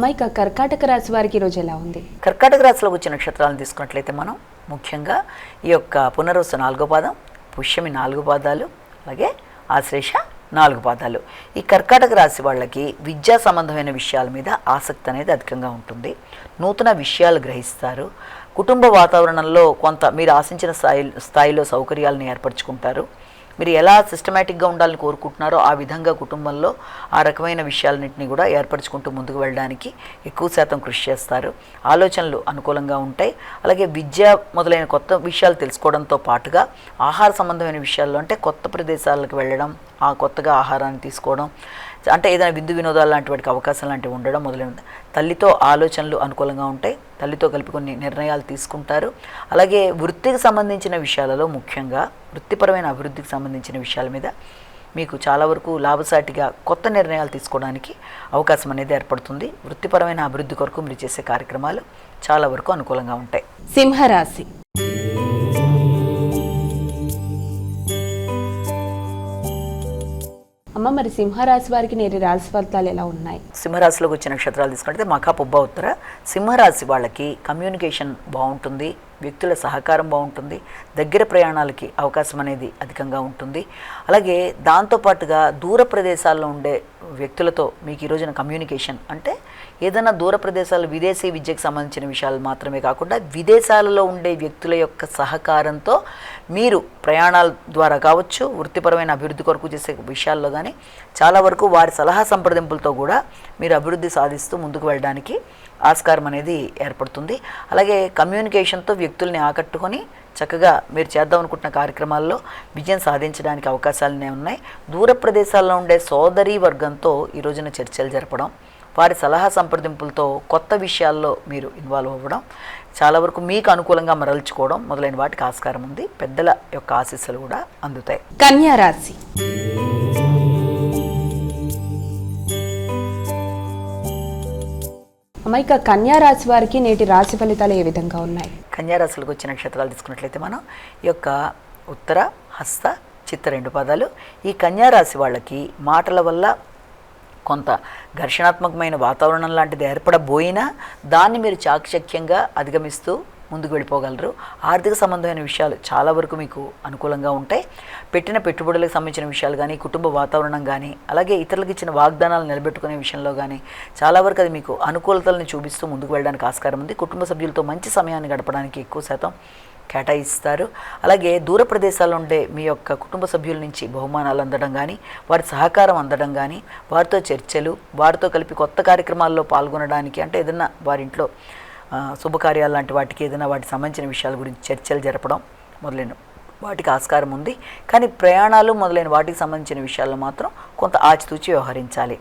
అమ్మాయిక కర్కాటక రాశి వారికి ఈరోజు ఎలా ఉంది? కర్కాటక రాశిలో వచ్చే నక్షత్రాలను తీసుకున్నట్లయితే మనం ముఖ్యంగా ఈ యొక్క పునరుసు నాలుగో పాదం పుష్యమి నాలుగు పాదాలు అలాగే ఆశ్లేష నాలుగు పాదాలు. ఈ కర్కాటక రాశి వాళ్ళకి విద్యా సంబంధమైన విషయాల మీద ఆసక్తి అనేది అధికంగా ఉంటుంది. నూతన విషయాలు గ్రహిస్తారు. కుటుంబ వాతావరణంలో కొంత మీరు ఆశించిన స్థాయి స్థాయిలో సౌకర్యాలను ఏర్పరచుకుంటారు. మీరు ఎలా సిస్టమేటిక్గా ఉండాలని కోరుకుంటున్నారో ఆ విధంగా కుటుంబంలో ఆ రకమైన విషయాలన్నింటినీ కూడా ఏర్పరచుకుంటూ ముందుకు వెళ్ళడానికి ఎక్కువ శాతం కృషి చేస్తారు. ఆలోచనలు అనుకూలంగా ఉంటాయి. అలాగే విద్య మొదలైన కొత్త విషయాలు తెలుసుకోవడంతో పాటుగా ఆహార సంబంధమైన విషయాల్లో అంటే కొత్త ప్రదేశాలకు వెళ్ళడం ఆ కొత్తగా ఆహారాన్ని తీసుకోవడం అంటే ఏదైనా విందు వినోదాలు లాంటి వాటికి అవకాశం లాంటివి ఉండడం మొదలైన తల్లితో ఆలోచనలు అనుకూలంగా ఉంటాయి. తల్లితో కలిపి కొన్ని నిర్ణయాలు తీసుకుంటారు. అలాగే వృత్తికి సంబంధించిన విషయాలలో ముఖ్యంగా వృత్తిపరమైన అభివృద్ధికి సంబంధించిన విషయాల మీద మీకు చాలా వరకు లాభసాటిగా కొత్త నిర్ణయాలు తీసుకోవడానికి అవకాశం అనేది ఏర్పడుతుంది. వృత్తిపరమైన అభివృద్ధి కొరకు మీరు చేసే కార్యక్రమాలు చాలా వరకు అనుకూలంగా ఉంటాయి. సింహరాశి. అమ్మ మరి సింహరాశి వారికి నేటి రాశి ఫలితాలు ఎలా ఉన్నాయి? సింహరాశిలోకి వచ్చిన నక్షత్రాలు తీసుకుంటే మఖా పుబ్బ ఉత్తర. సింహరాశి వాళ్ళకి కమ్యూనికేషన్ బాగుంటుంది. వ్యక్తుల సహకారం బాగుంటుంది. దగ్గర ప్రయాణాలకి అవకాశం అనేది అధికంగా ఉంటుంది. అలాగే దాంతోపాటుగా దూర ప్రదేశాల్లో ఉండే వ్యక్తులతో మీకు ఈ రోజున కమ్యూనికేషన్ అంటే ఏదైనా దూర ప్రదేశాలు విదేశీ విద్యకు సంబంధించిన విషయాలు మాత్రమే కాకుండా విదేశాలలో ఉండే వ్యక్తుల యొక్క సహకారంతో మీరు ప్రయాణాల ద్వారా కావచ్చు వృత్తిపరమైన అభివృద్ధి కొరకు చేసే విషయాల్లో కానీ చాలా వరకు వారి సలహా సంప్రదింపులతో కూడా మీరు అభివృద్ధి సాధిస్తూ ముందుకు వెళ్ళడానికి ఆస్కారం అనేది ఏర్పడుతుంది. అలాగే కమ్యూనికేషన్తో వ్యక్తుల్ని ఆకట్టుకొని చక్కగా మీరు చేద్దాం అనుకుంటున్న కార్యక్రమాల్లో విజయం సాధించడానికి అవకాశాలనే ఉన్నాయి. దూర ప్రదేశాల్లో ఉండే సోదరీ వర్గంతో ఈ రోజున చర్చలు జరపడం వారి సలహా సంప్రదింపులతో కొత్త విషయాల్లో మీరు ఇన్వాల్వ్ అవ్వడం చాలా వరకు మీకు అనుకూలంగా మరల్చుకోవడం మొదలైన వాటికి ఆస్కారం ఉంది. పెద్దల యొక్క ఆశీస్సులు కూడా అందుతాయి. కన్యా రాశి. అమ్మాయిక కన్యా రాశి వారికి నేటి రాశి ఫలితాలు ఏ విధంగా ఉన్నాయి? కన్యారాశులకు వచ్చిన నక్షత్రాలు తీసుకున్నట్లయితే మనం ఈ యొక్క ఉత్తర హస్త చిత్త రెండు పదాలు ఈ కన్యారాశి వాళ్ళకి మాటల వల్ల కొంత ఘర్షణాత్మకమైన వాతావరణం లాంటిది ఏర్పడబోయినా దాన్ని మీరు చాకచక్యంగా అధిగమిస్తూ ముందుకు వెళ్ళిపోగలరు. ఆర్థిక సంబంధమైన విషయాలు చాలా వరకు మీకు అనుకూలంగా ఉంటాయి. పెట్టిన పెట్టుబడులకు సంబంధించిన విషయాలు కానీ కుటుంబ వాతావరణం కానీ అలాగే ఇతరులకు ఇచ్చిన వాగ్దానాలు నిలబెట్టుకునే విషయంలో కానీ చాలా వరకు అది మీకు అనుకూలతలను చూపిస్తూ ముందుకు వెళ్ళడానికి ఆస్కారం ఉంది. కుటుంబ సభ్యులతో మంచి సమయాన్ని గడపడానికి ఎక్కువ శాతం కేటాయిస్తారు. అలాగే దూర ప్రదేశాల్లో ఉండే మీ యొక్క కుటుంబ సభ్యుల నుంచి బహుమానాలు అందడం కానీ వారి సహకారం అందడం కానీ వారితో చర్చలు వారితో కలిపి కొత్త కార్యక్రమాల్లో పాల్గొనడానికి అంటే ఏదైనా వారింట్లో శుభకార్యాలు లాంటి వాటికి ఏదైనా వాటికి సంబంధించిన విషయాల గురించి చర్చలు జరపడం మొదలైన వాటికి ఆస్కారం ఉంది. కానీ ప్రయాణాలు మొదలైన వాటికి సంబంధించిన విషయాల్లో మాత్రం కొంత ఆచితూచి వ్యవహరించాలి.